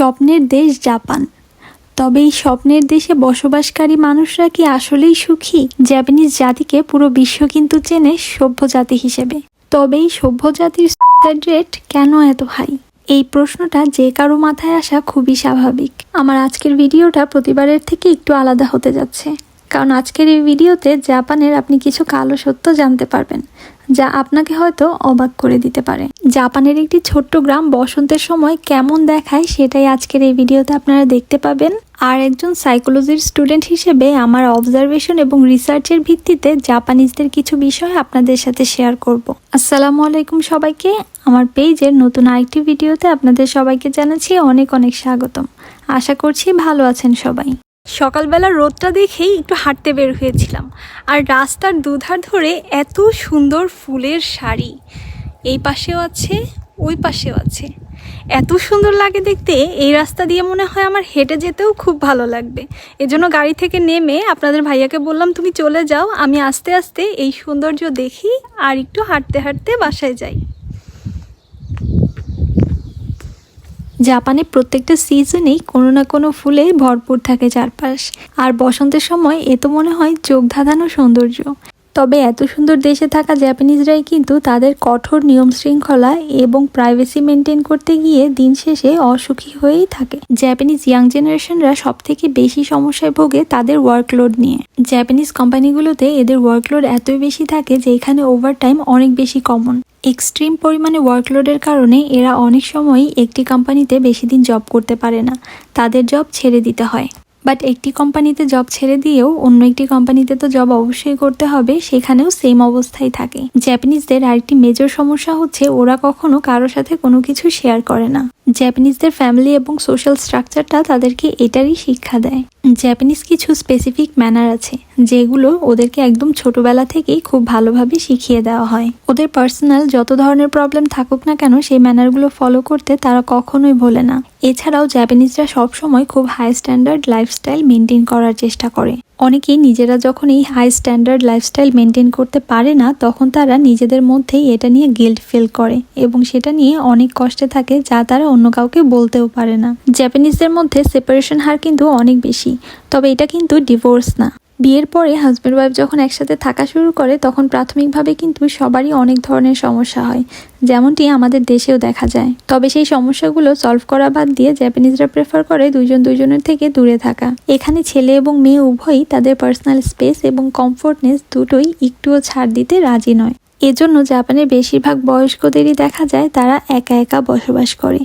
স্বপ্নের দেশ জাপান। তবে এই স্বপ্নের দেশে বসবাসকারী মানুষরা কি আসলেই সুখী? জাপানিজ জাতিকে পুরো বিশ্ব কিন্তু চেনে সভ্য জাতি হিসেবে। তবে এই সভ্য জাতির রেট কেন এত হাই এই প্রশ্নটা যে কারও মাথায় আসা খুবই স্বাভাবিক। আমার আজকের ভিডিওটা প্রতিবারের থেকে একটু আলাদা হতে যাচ্ছে। কারণ আজকের এই ভিডিওতে জাপানের আপনি কিছু কালো সত্য জানতে পারবেন। যা আপনাকে হয়তো অবাক করে দিতে পারে। জাপানের একটি ছোট্ট গ্রাম বসন্তের সময় কেমন দেখায় সেটাই আজকের এই ভিডিওতে আপনারা দেখতে পাবেন। আর একজন সাইকোলজির স্টুডেন্ট হিসেবে আমার অবজারভেশন এবং রিসার্চের ভিত্তিতে জাপানিজদের কিছু বিষয় আপনাদের সাথে শেয়ার করব। আসসালামু আলাইকুম সবাইকে। আমার পেজের নতুন আরেকটি ভিডিওতে আপনাদের সবাইকে জানাচ্ছি অনেক অনেক স্বাগতম। আশা করছি ভালো আছেন সবাই। সকালবেলা রোদটা দেখেই একটু হাঁটতে বের হয়েছিলাম। আর রাস্তার দুধার ধরে এত সুন্দর ফুলের শাড়ি। এই পাশেও আছে, ওই পাশেও আছে। এত সুন্দর লাগে দেখতে, এই রাস্তা দিয়ে মনে হয় আমার হেঁটে যেতেও খুব ভালো লাগবে। এজন্য গাড়ি থেকে নেমে আপনাদের ভাইয়াকে বললাম, তুমি চলে যাও, আমি আস্তে আস্তে এই সৌন্দর্য দেখি আর একটু হাঁটতে হাঁটতে বাসায় যাই। জাপানে প্রত্যেকটা সিজনেই কোনো না কোনো ফুলে ভরপুর থাকে চারপাশ। আর বসন্তের সময় এ তো মনে হয় চোখ ধাঁধানো সৌন্দর্য। তবে এত সুন্দর দেশে থাকা জাপানিজরাই কিন্তু তাদের কঠোর নিয়ম শৃঙ্খলা এবং প্রাইভেসি মেনটেন করতে গিয়ে দিন শেষে অসুখী হয়েই থাকে। জাপানিজ ইয়াং জেনারেশনরা সব থেকে বেশি সমস্যায় ভোগে তাদের ওয়ার্কলোড নিয়ে। জাপানিজ কোম্পানিগুলোতে এদের ওয়ার্কলোড এতই বেশি থাকে যে এখানে ওভারটাইম অনেক বেশি কমন এক্সট্রিম পরিমাণে ওয়ার্কলোডের কারণে এরা অনেক সময়ই একটি কোম্পানিতে বেশি দিন জব করতে পারে না। তাদের জব ছেড়ে দিতে হয়। বাট একটি কোম্পানিতে জব ছেড়ে দিয়েও অন্য একটি কোম্পানিতে তো জব অবশ্যই করতে হবে, সেখানেও সেম অবস্থায় থাকে। জ্যাপানিজদের আরেকটি মেজর সমস্যা হচ্ছে ওরা কখনো কারোর সাথে কোনো কিছু শেয়ার করে না। জাপানিজদের ফ্যামিলি এবং সোশ্যাল স্ট্রাকচারটা তাদেরকে এটারই শিক্ষা দেয়। জ্যাপানিজ কিছু স্পেসিফিক ম্যানার আছে, যেগুলো ওদেরকে একদম ছোটবেলা থেকেই খুব ভালোভাবে শিখিয়ে দেওয়া হয়। ওদের পার্সোনাল যত ধরনের প্রবলেম থাকুক না কেন, সেই ম্যানারগুলো ফলো করতে তারা কখনোই ভোলে না। এছাড়াও জাপানিজরা সবসময় খুব হাই স্ট্যান্ডার্ড লাইফস্টাইল মেনটেন করার চেষ্টা করে। অনেকেই নিজেরা যখন এই হাই স্ট্যান্ডার্ড লাইফস্টাইল মেনটেন করতে পারে না, তখন তারা নিজেদের মধ্যেই এটা নিয়ে গিল্ট ফিল করে এবং সেটা নিয়ে অনেক কষ্টে থাকে যা তারা অন্য কাউকে বলতেও পারে না। জ্যাপানিজদের মধ্যে সেপারেশন হার কিন্তু অনেক বেশি, তবে এটা কিন্তু ডিভোর্স না। বিয়ের পরে হাজব্যান্ড ওয়াইফ যখন একসাথে থাকা শুরু করে, তখন প্রাথমিকভাবে কিন্তু সবারই অনেক ধরনের সমস্যা হয়। যেমনটি আমাদের দেশেও দেখা যায়। তবে সেই সমস্যাগুলো সলভ করা বাদ দিয়ে জাপানিজরা প্রেফার করে দুজন দুইজনের থেকে দূরে থাকা। এখানে ছেলে এবং মেয়ে উভয়ই তাদের পার্সোনাল স্পেস এবং কমফোর্টনেস দুটোই একটুও ছাড় দিতে রাজি নয়। এজন্য জাপানের বেশিরভাগ বয়স্কদেরই দেখা যায়, তারা একা একা বসবাস করে।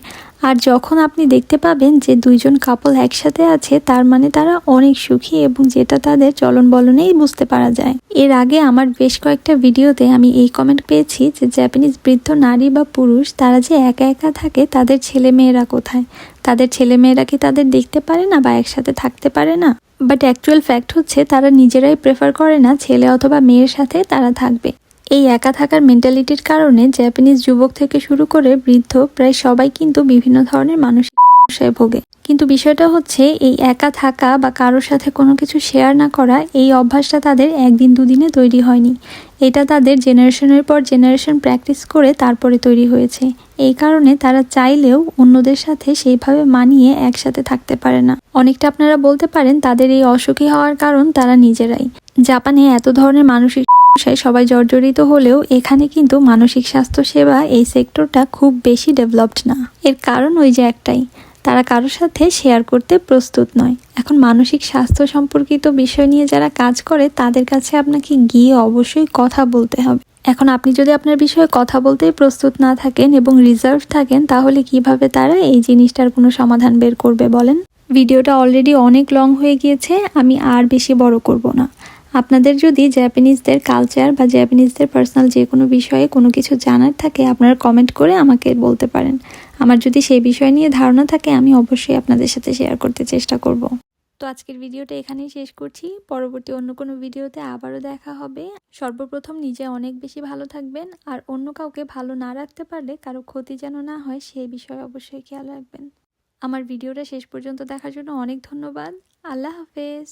আর যখন আপনি দেখতে পাবেন যে দুইজন কাপল একসাথে আছে, তার মানে তারা অনেক সুখী এবং যেটা তাদের চলন বলনেই বুঝতে পারা যায়। এর আগে আমার বেশ কয়েকটা ভিডিওতে আমি এই কমেন্ট পেয়েছি যে জাপানিজ বৃদ্ধ নারী বা পুরুষ, তারা যে একা একা থাকে, তাদের ছেলে মেয়েরা কোথায়? তাদের ছেলে মেয়েরা কি তাদের দেখতে পারে না বা একসাথে থাকতে পারে না? বাট অ্যাকচুয়াল ফ্যাক্ট হচ্ছে, তারা নিজেরাই প্রেফার করে না ছেলে অথবা মেয়ের সাথে তারা থাকবে। এই একা থাকার মেন্টালিটির কারণে জাপানিজ যুবক থেকে শুরু করে বৃদ্ধ প্রায় সবাই কিন্তু বিভিন্ন ধরনের মানসিক সমস্যায় ভোগে। কিন্তু বিষয়টা হচ্ছে, এই একা থাকা বা কারোর সাথে কোনো কিছু শেয়ার না করা, এই অভ্যাসটা তাদের একদিন দুদিনে তৈরি হয়নি। এটা তাদের জেনারেশনের পর জেনারেশন প্র্যাকটিস করে তারপরে তৈরি হয়েছে। এই কারণে তারা চাইলেও অন্যদের সাথে সেইভাবে মানিয়ে একসাথে থাকতে পারে না। অনেকটা আপনারা বলতে পারেন, তাদের এই অসুখী হওয়ার কারণ তারা নিজেরাই। জাপানে এত ধরনের মানসিক সমস্যায় সবাই জর্জরিত হলেও এখানে কিন্তু মানসিক স্বাস্থ্য সেবা এই সেক্টরটা খুব বেশি ডেভেলপড না। এর কারণ ওই যে একটাই, তারা কারোর সাথে শেয়ার করতে প্রস্তুত নয়। এখন মানসিক স্বাস্থ্য সম্পর্কিত বিষয় নিয়ে যারা কাজ করে, তাদের কাছে আপনাকে গিয়ে অবশ্যই কথা বলতে হবে। এখন আপনি যদি আপনার বিষয়ে কথা বলতেই প্রস্তুত না থাকেন এবং রিজার্ভ থাকেন, তাহলে কীভাবে তারা এই জিনিসটার কোনো সমাধান বের করবে বলেন? ভিডিওটা অলরেডি অনেক লং হয়ে গিয়েছে, আমি আর বেশি বড় করব না। আপনাদের যদি জাপানিজদের কালচার বা জাপানিজদের পার্সোনাল যে কোনো বিষয়ে কোনো কিছু জানার থাকে, আপনারা কমেন্ট করে আমাকে বলতে পারেন। আমার যদি সেই বিষয় নিয়ে ধারণা থাকে, আমি অবশ্যই আপনাদের সাথে শেয়ার করতে চেষ্টা করব। তো আজকের ভিডিওটা এখানেই শেষ করছি। পরবর্তী অন্য কোনো ভিডিওতে আবারও দেখা হবে। সর্বপ্রথম নিজে অনেক বেশি ভালো থাকবেন, আর অন্য কাউকে ভালো না রাখতে পারলে কারও ক্ষতি যেন না হয় সেই বিষয়ে অবশ্যই খেয়াল রাখবেন। আমার ভিডিওটা শেষ পর্যন্ত দেখার জন্য অনেক ধন্যবাদ। আল্লাহ হাফেজ।